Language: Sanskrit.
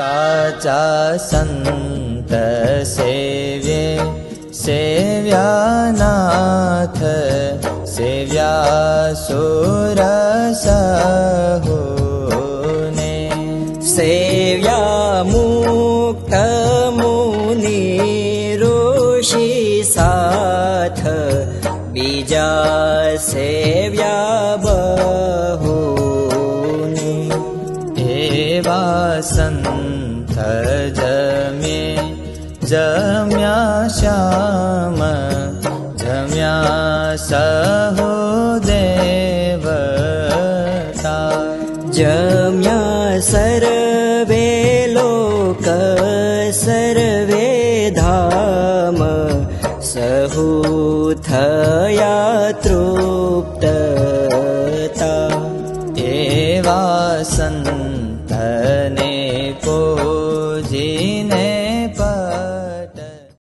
साचा सन्त सेव्ये सेव्यानाथ सेव्या सुरसहुने सेव्या मुक्तमुनि ऋषि साथ बीजा सेव्या सन्थ जमे जम्या श्याम जम्या सहो देवता जम्या सर्वे लोक सर्वे धाम सहुथया तृप्तता। एवा सन्तने पूजिता